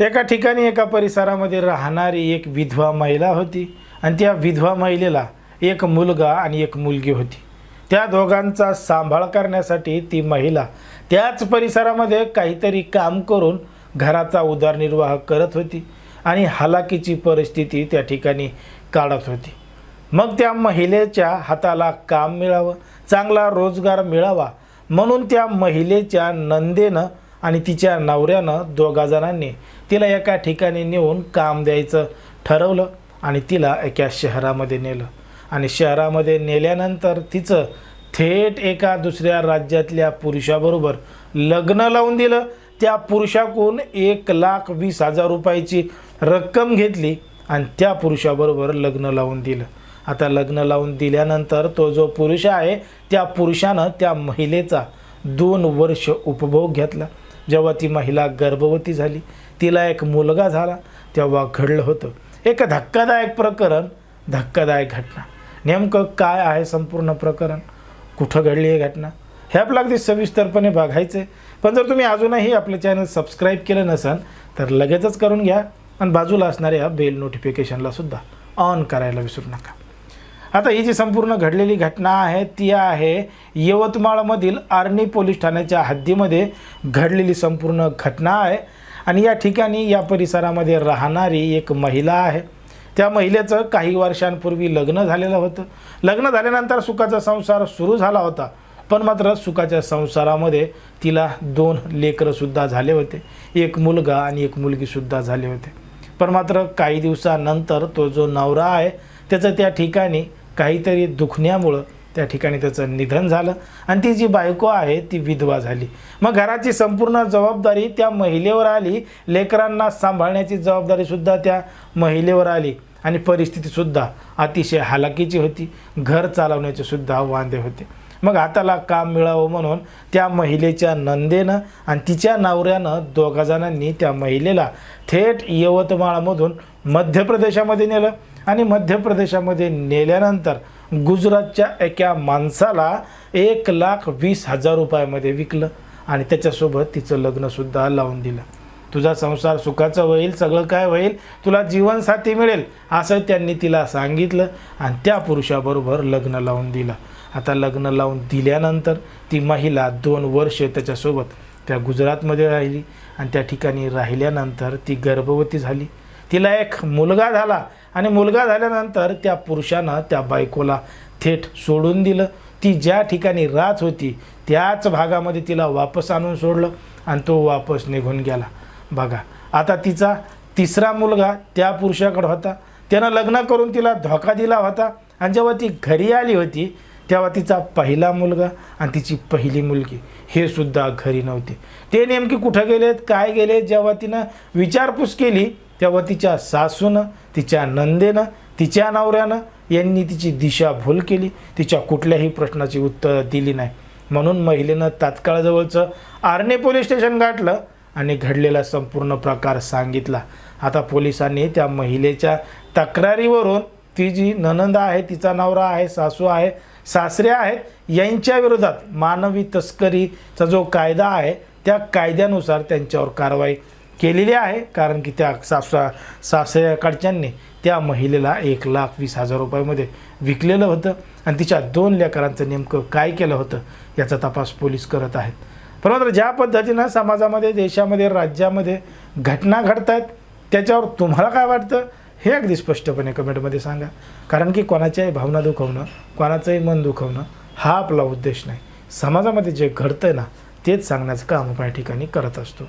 एका ठिकाणी एका परिसरामध्ये राहणारी एक विधवा महिला होती आणि त्या विधवा महिलेला एक मुलगा आणि एक मुलगी होती. त्या दोघांचा सांभाळ करण्यासाठी ती महिला त्याच परिसरामध्ये काहीतरी काम करून घराचा उदरनिर्वाह करत होती आणि हलाकीची परिस्थिती त्या ठिकाणी काढत होती. मग त्या महिलेच्या हाताला काम मिळावं चांगला रोजगार मिळावा म्हणून त्या महिलेच्या नंदेनं आणि तिच्या नवऱ्यानं दोघा जणांनी तिला एका ठिकाणी नेऊन काम द्यायचं ठरवलं आणि तिला एका शहरामध्ये नेलं. आणि शहरामध्ये नेल्यानंतर तिचं थेट एका दुसऱ्या राज्यातल्या पुरुषाबरोबर लग्न लावून दिलं. त्या पुरुषाकडून एक लाख वीस हजार रुपयाची रक्कम घेतली आणि त्या पुरुषाबरोबर लग्न लावून दिलं. आता लग्न लावून दिल्यानंतर तो जो पुरुष आहे त्या पुरुषानं त्या महिलेचा दोन वर्ष उपभोग घेतला. जेव्हा ती महिला गर्भवती झाली तिला एक मुलगा झाला तेव्हा घडलं होतं. एक धक्कादायक प्रकरण धक्कादायक घटना. नेमकं काय आहे संपूर्ण प्रकरण? कुठं घडली ही घटना? हे आपलं अगदी सविस्तरपणे बघायचं आहे पण जर तुम्ही अजूनही आपलं चॅनल सबस्क्राईब केलं नसाल तर लगेचच करून घ्या. आणि बाजूला असणाऱ्या बेल नोटिफिकेशनला सुद्धा ऑन करायला विसरू नका. आता ही जी संपूर्ण घडलेली घटना आहे ती आहे यवतमाळमधील आर्णी पोलीस ठाण्याच्या हद्दीमध्ये घडलेली संपूर्ण घटना आहे. आणि या ठिकाणी या परिसरामध्ये राहणारी एक महिला आहे. त्या महिलेचं काही वर्षांपूर्वी लग्न झालेलं होतं. लग्न झाल्यानंतर सुखाचा संसार सुरू झाला होता. पण मात्र सुखाच्या संसारामध्ये तिला दोन लेकरंसुद्धा झाले होते. एक मुलगा आणि एक मुलगीसुद्धा झाले होते. पण मात्र काही दिवसानंतर तो जो नवरा आहे त्याचं त्या ठिकाणी काहीतरी दुखण्यामुळं त्या ठिकाणी त्याचं निधन झालं. आणि ती जी बायको आहे ती विधवा झाली. मग घराची संपूर्ण जबाबदारी त्या महिलेवर आली. लेकरांना सांभाळण्याची जबाबदारीसुद्धा त्या महिलेवर आली. आणि परिस्थितीसुद्धा अतिशय हालाकीची होती. घर चालवण्याचे सुद्धा वांदे होते. मग हाताला काम मिळावं म्हणून त्या महिलेच्या नंदेनं आणि तिच्या नवऱ्यानं दोघाजणांनी त्या महिलेला थेट यवतमाळमधून मध्य प्रदेशामध्ये नेलं. आणि मध्य प्रदेशामध्ये नेल्यानंतर गुजरातच्या एका माणसाला एक लाख वीस हजार रुपयामध्ये विकलं आणि त्याच्यासोबत तिचं लग्नसुद्धा लावून दिलं. तुझा संसार सुखाचा होईल सगळं काय होईल तुला जीवनसाथी मिळेल असं त्यांनी तिला सांगितलं आणि त्या पुरुषाबरोबर लग्न लावून दिलं. आता लग्न लावून दिल्यानंतर ती महिला दोन वर्ष त्याच्यासोबत त्या गुजरातमध्ये राहिली आणि त्या ठिकाणी राहिल्यानंतर ती गर्भवती झाली. तिला एक मुलगा झाला आणि मुलगा झाल्यानंतर त्या पुरुषानं त्या बायकोला थेट सोडून दिलं. ती ज्या ठिकाणी राहत होती त्याच भागामध्ये तिला वापस आणून सोडलं आणि तो वापस निघून गेला. बघा आता तिचा तिसरा मुलगा त्या पुरुषाकडे होता. त्यानं लग्न करून तिला धोका दिला होता आणि जेव्हा ती घरी आली होती तेव्हा तिचा पहिला मुलगा आणि तिची पहिली मुलगी हे सुद्धा घरी नव्हते. ते नेमके कुठं गेलेत काय गेले जेव्हा तिनं विचारपूस केली तेव्हा तिच्या सासूनं तिच्या नंदेनं तिच्या नवऱ्यानं यांनी तिची दिशाभूल केली. तिच्या कुठल्याही प्रश्नाची उत्तरं दिली नाही. म्हणून महिलेनं तात्काळजवळचं आर्णे पोलीस स्टेशन गाठलं आणि घडलेला संपूर्ण प्रकार सांगितला. आता पोलिसांनी त्या महिलेच्या तक्रारीवरून ती जी ननंद आहे तिचा नवरा आहे सासू आहे सासरे आहेत यांच्या विरोधात मानवी तस्करीचा जो कायदा आहे त्या कायद्यानुसार त्यांच्यावर कारवाई केलेली आहे. कारण की त्या सासा सासऱ्याकडच्यांनी त्या महिलेला एक लाख वीस हजार रुपयामध्ये विकलेलं होतं आणि तिच्या दोन लेकरांचं नेमकं काय केलं होतं याचा तपास पोलीस करत आहेत. परंतु ज्या पद्धतीनं समाजामध्ये देशामध्ये राज्यामध्ये घटना घडत आहेत त्याच्यावर तुम्हाला काय वाटतं? हे अगदी स्पष्टपणे कमेंटमध्ये सांगा. कारण की कोणाच्याही भावना दुखवणं कोणाचंही मन दुखवणं हा आपला उद्देश नाही. समाजामध्ये जे घडतं ना तेच सांगण्याचं काम आपण या ठिकाणी करत असतो.